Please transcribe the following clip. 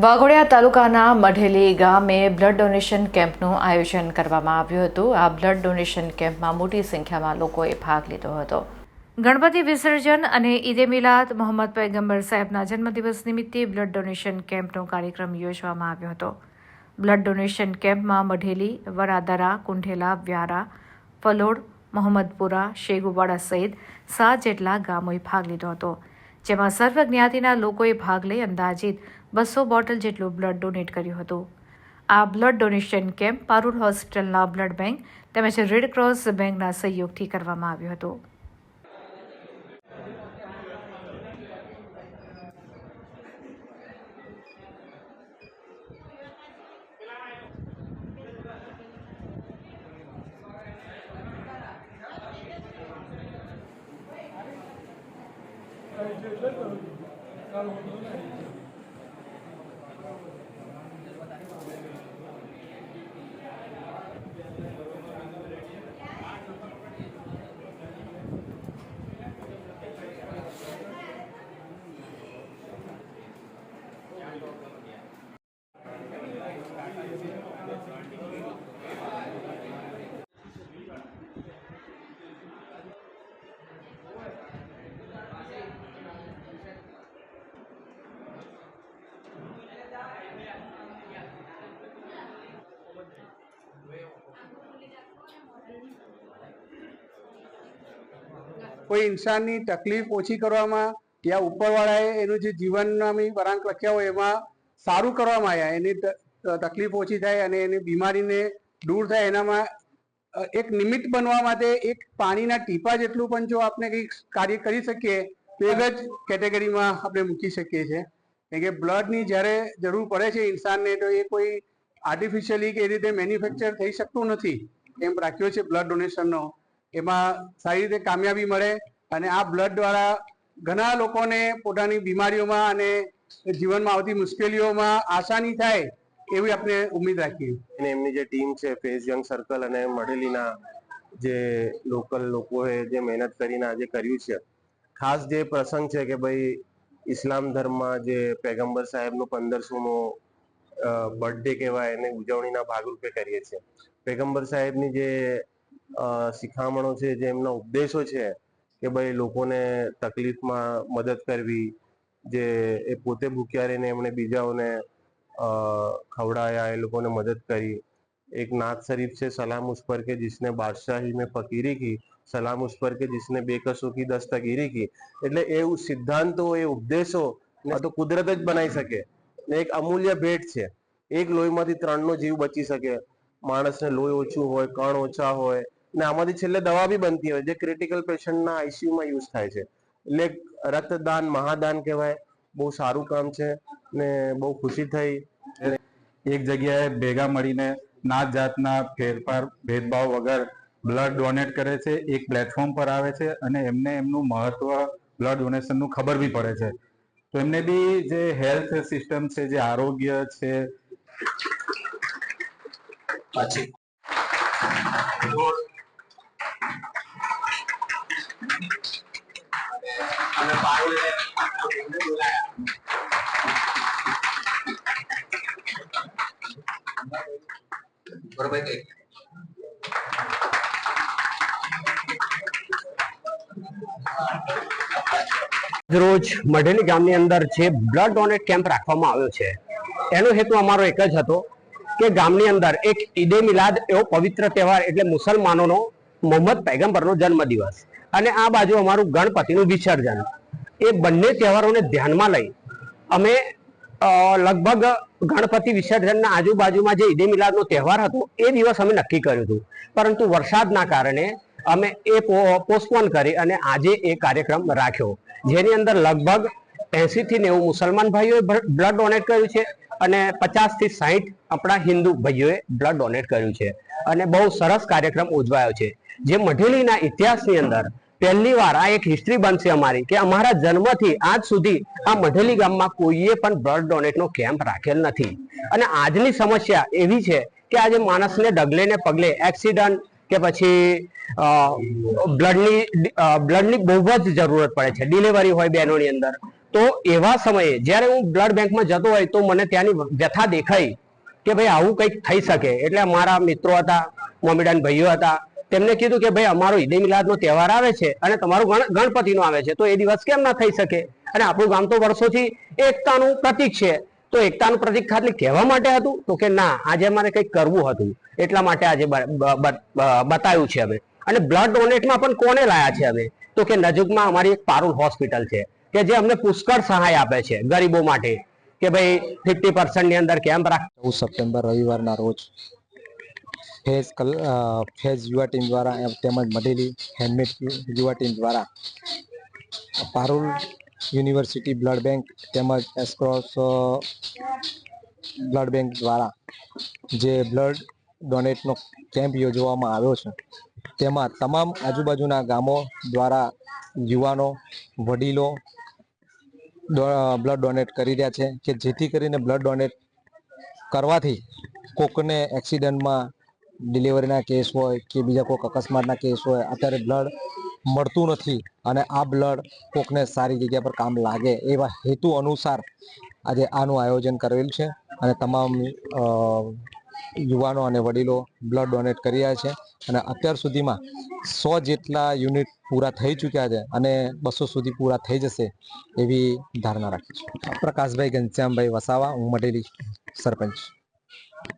વાઘોડિયા તાલુકાના મઢેલી ગામે blood donation કેમ્પનું આયોજન કરવામાં આવ્યું હતું. આ બ્લડ ડોનેશન કેમ્પમાં મોટી સંખ્યામાં લોકોએ ભાગ લીધો હતો. ગણપતિ વિસર્જન અને ઈદે મિલાદ મોહમ્મદ પૈગંબર સાહેબના જન્મદિવસ નિમિત્તે બ્લડ ડોનેશન કેમ્પનો કાર્યક્રમ યોજવામાં આવ્યો હતો. બ્લડ ડોનેશન કેમ્પમાં મઢેલી, વરાદરા, કુંઢેલા, વ્યારા, ફલોડ, મોહમ્મદપુરા શેગુવાડા સહિત સાત જેટલા ગામોએ ભાગ લીધો હતો. જેમાં સર્વ જ્ઞાતિના લોકોએ ભાગ લઈ અંદાજિત બસો બોટલ જેટલું બ્લડ ડોનેટ કર્યું હતું. આ બ્લડ ડોનેશન કેમ્પ પારૂર હોસ્પિટલના બ્લડ બેંક તેમજ રેડ ક્રોસ બેંકના સહયોગથી કરવામાં આવ્યો હતો. કોઈ ઇન્સાનની તકલીફ ઓછી કરવામાં યા ઉપરવાળાએ એનું જે જીવનનામી વરાંક લખ્યા હોય એમાં સારું કરવામાં આવ્યા. એની તકલીફ ઓછી થાય અને એની બીમારીને દૂર થાય એનામાં એક નિમિત્ત બનવા માટે એક પાણીના ટીપા જેટલું પણ જો આપણે કંઈક કાર્ય કરી શકીએ, તો એક જ કેટેગરીમાં આપણે મૂકી શકીએ છીએ. કારણ કે બ્લડની જ્યારે જરૂર પડે છે ઇન્સાનને, તો એ કોઈ આર્ટિફિશિયલી કે એ રીતે મેન્યુફેક્ચર થઈ શકતું નથી. એમ રાખ્યો છે બ્લડ ડોનેશનનો. એમાં સારી રીતે કામયાબી મળે અને આ બ્લડ દ્વારા ઘણા લોકોને પોતાની બીમારીઓમાં અને જીવનમાં આવતી મુશ્કેલીઓમાં આસાની થાય એવી આપણે ઉમ્મીદ રાખીએ. અને એમની જે ટીમ છે ફેઝ યંગ સર્કલ અને મઢેલીના જે લોકલ લોકોએ જે મહેનત કરીને આજે કર્યું છે, ખાસ જે પ્રસંગ છે કે ભાઈ ઇસ્લામ ધર્મમાં જે પેગમ્બર સાહેબનો પંદરસોમો બર્થડે કહેવાય એને ઉજવણીના ભાગરૂપે કરીએ છીએ. પેગમ્બર સાહેબની જે શિખામણો છે જે એમના ઉપદેશો છે કે ભાઈ લોકોને તકલીફમાં મદદ કરવી, જે એ પોતે ભૂખ્યા રહીને એમણે બીજાઓને ખવડાયા, એ લોકોને મદદ કરી. એક નાત શરીફ છે સલામ ઉસ પર કે જિસને બાદશાહી મેં ફકીરી કી, સલામ ઉસ પર કે જિસને બેકસો કી દસ્તગીરી કી. એટલે એ સિદ્ધાંતો, એ ઉપદેશો ને તો કુદરત જ બનાવી શકે. એક અમૂલ્ય ભેટ છે. એક લોહીમાંથી ત્રણનો જીવ બચી શકે. માણસને લોહી ઓછું હોય, કણ ઓછા હોય ને આમાંથી છેલ્લે દવા બી બનતી હોય, જે ક્રિટિકલ પેશન્ટના આઈસીયુમાં યુઝ થાય છે. એટલે રક્તદાન, મહાદાન કહેવાય, બહુ સારું કામ છે ને બહુ ખુશી થઈ. એક જગ્યાએ ભેગા મળીને નાત જાતના ફેરફાર, ભેદભાવ વગર બ્લડ ડોનેટ કરે છે, એક પ્લેટફોર્મ પર આવે છે અને એમને એમનું મહત્વ બ્લડ ડોનેશનનું ખબર બી પડે છે. તો એમને બી જે હેલ્થ સિસ્ટમ છે, જે આરોગ્ય છે રોજ મઢેલી ગામની અંદર જે બ્લડ ડોનેટ કેમ્પ રાખવામાં આવ્યો છે, એનો હેતુ અમારો એક જ હતો કે ગામની અંદર એક ઈદે મિલાદ એવો પવિત્ર તહેવાર એટલે મુસલમાનોનો મોહમ્મદ પૈગંબરનો જન્મદિવસ. અને આ બાજુ અમારું ગણપતિનું વિસર્જન. એ બંને તહેવારોને ધ્યાનમાં લઈ અમે લગભગ ગણપતિ વિસર્જનના આજુબાજુમાં જે ઈદે મિલાદનો તહેવાર હતો, એ દિવસ અમે નક્કી કર્યું હતું. પરંતુ વરસાદના કારણે અમે એ પોસ્ટપોન કરી અને આજે એ કાર્યક્રમ રાખ્યો. જેની અંદર લગભગ એસી થી નેવું મુસલમાન ભાઈઓએ બ્લડ ડોનેટ કર્યું છે અને પચાસથી સાહીઠ આપણા હિન્દુ ભાઈઓએ બ્લડ ડોનેટ કર્યું છે. અને બહુ સરસ કાર્યક્રમ ઉજવાયો છે. જે મઢેલીના ઇતિહાસની અંદર પહેલી વાર આ એક હિસ્ટ્રી બનશે અમારી કે અમારા જન્મથી આજ સુધી આ મઢેલી ગામમાં કોઈએ પણ બ્લડ ડોનેટનો કેમ્પ રાખેલ નથી. અને આજની સમસ્યા એવી છે કે આજે માણસને ડગલે ને પગલે એક્સિડન્ટ કે પછી બ્લડની બ્લડની બહુ જ જરૂરત પડે છે. ડિલિવરી હોય બહેનોની અંદર. તો એવા સમયે જ્યારે હું બ્લડ બેંકમાં જતો હોય તો મને ત્યાંની વ્યથા દેખાઈ કે ભાઈ આવું કંઈક થઈ શકે. એટલે મારા મિત્રો હતા, મોમીડાન ભાઈઓ હતા તેમને કીધું કે ભાઈ, અમારો ઈદે મિલાદનો તહેવાર આવે છે અને તમારો ગણ, ગણપતિનો આવે છે, તો એ દિવસ કેમ ના થઈ શકે? અને આપણું ગામ તો વર્ષોથી એકતાનું પ્રતીક છે. તો એકતાનું પ્રતીક ખાલી કહેવા માટે હતું? તો કે ના, આજે અમારે કંઈક કરવું હતું. એટલા માટે આજે બતાવ્યું છે અમે અને બ્લડ ડોનેટમાં પણ કોને લાયા છે અમે તો કે નજીકમાં અમારી એક પારુલ હોસ્પિટલ છે, કે જે અમને પુષ્કળ સહાય આપે છે ગરીબો માટે. કે ભાઈ, ફિફ્ટી પર્સન્ટની અંદર કેમ્પ રાખ સપ્ટેમ્બર રવિવારના રોજ ફેઝ કલ ફેઝ યુવા ટીમ દ્વારા તેમજ મઢેલી હેન્ડમેડ યુવા ટીમ દ્વારા પારુલ યુનિવર્સિટી બ્લડ બેંક તેમજ એસ્ક્રોસ બ્લડ બેંક દ્વારા જે બ્લડ ડોનેટનો કેમ્પ યોજવામાં આવ્યો છે. તેમાં તમામ આજુબાજુના ગામો દ્વારા યુવાનો, વડીલો બ્લડ ડોનેટ કરી રહ્યા છે કે જેથી કરીને બ્લડ ડોનેટ કરવાથી કોકને એક્સિડન્ટમાં ડિલિવરીના કેસ હોય કે બીજા કોઈક અકસ્માતના કેસ હોય, અત્યારે બ્લડ મળતું નથી અને આ બ્લડ કોકને સારી જગ્યા પર કામ લાગે એવા હેતુ અનુસાર આજે આનું આયોજન કરેલ છે અને તમામ યુવાનો અને વડીલો બ્લડ ડોનેટ કરી રહ્યા છે અને અત્યાર સુધીમાં સો જેટલા યુનિટ પૂરા થઈ ચૂક્યા છે અને બસો સુધી પૂરા થઈ જશે એવી ધારણા રાખી છે. પ્રકાશભાઈ ઘનશ્યામભાઈ વસાવા, હું મઢેલી સરપંચ.